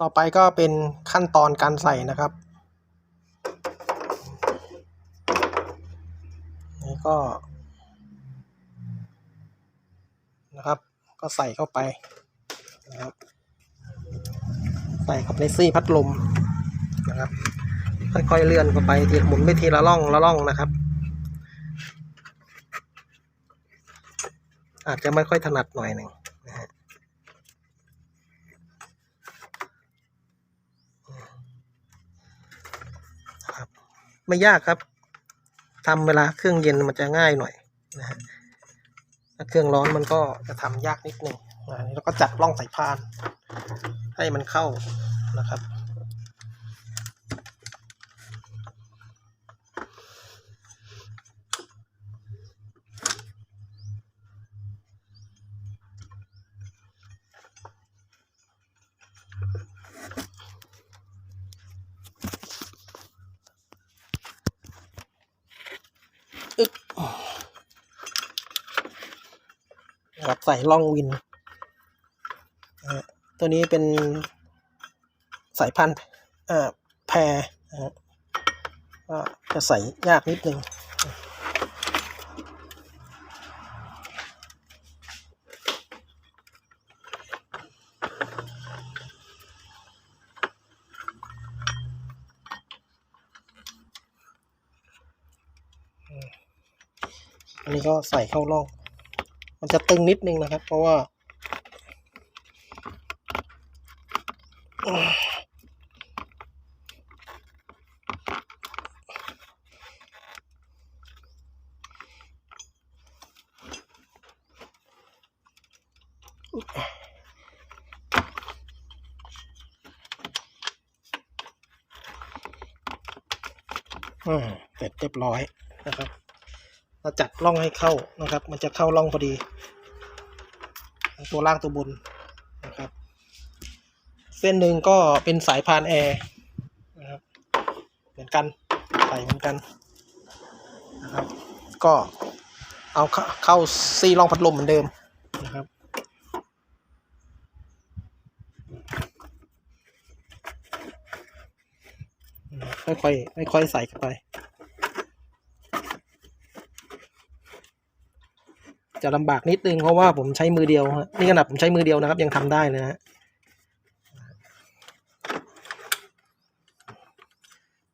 ต่อไปก็เป็นขั้นตอนการใส่นะครับนี่ก็นะครับ ก็ใส่เข้าไปนะครับ ใส่เข้าไปในซี่พัดลมนะครับ ค่อยๆเลื่อนเข้าไปทีหมุนไปทีละล่องละล่องนะครับ อาจจะไม่ค่อยถนัดหน่อยหนึ่งนะฮะครับ ไม่ยากครับทำเวลาเครื่องเย็นมันจะง่ายหน่อยนะฮะถ้าเครื่องร้อนมันก็จะทำยากนิดหนึ่งนะแล้วก็จัดร่องสายพานให้มันเข้านะครับ นะครับใส่ล่องวิน ตัวนี้เป็นสายพันธุ์แพรนะฮะก็จะใส่ยากนิดนึง อันนี้ก็ใส่เข้าร่อง มันจะตึงนิดนึงนะครับ เพราะว่า เสร็จเรียบร้อยนะครับ เราจัดร่องให้เข้านะครับ มันจะเข้าร่องพอดี ตัวล่างตัวบนนะครับ เส้นหนึ่งก็เป็นสายพานแอร์นะครับเหมือนกันใส่เหมือนกันนะครับ ก็เอาเข้าซี่ร่องพัดลมเหมือนเดิมนะครับค่อยๆค่อยๆใส่เข้าไป จะลำบากนิดนึงเพราะว่าผมใช้มือเดียวฮะนี่ขนาดผมใช้มือเดียวนะครับ ยังทำได้เลยนะฮะ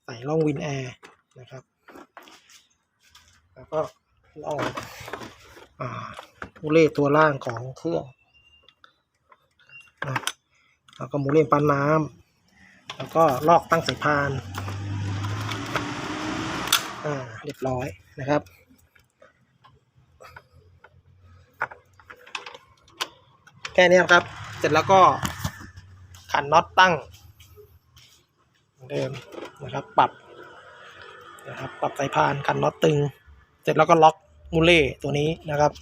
ใส่ร่องวินแอร์นะครับ แล้วก็ร่องอ่ามูเล่ตัวล่างของเครื่องนะแล้วก็มูเล่ปั้นน้ำแล้วก็ลอกตั้งสายพานอ่าเรียบร้อยนะครับ แค่นี้ครับ เสร็จแล้วก็ขันน็อตตั้งเดิมนะครับ ปรับนะครับ ปรับสายพานขันน็อตตึง เสร็จแล้วก็ล็อกมูเล่ตัวนี้นะครับ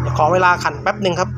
เดี๋ยวขอเวลาขันแป๊บหนึ่งครับ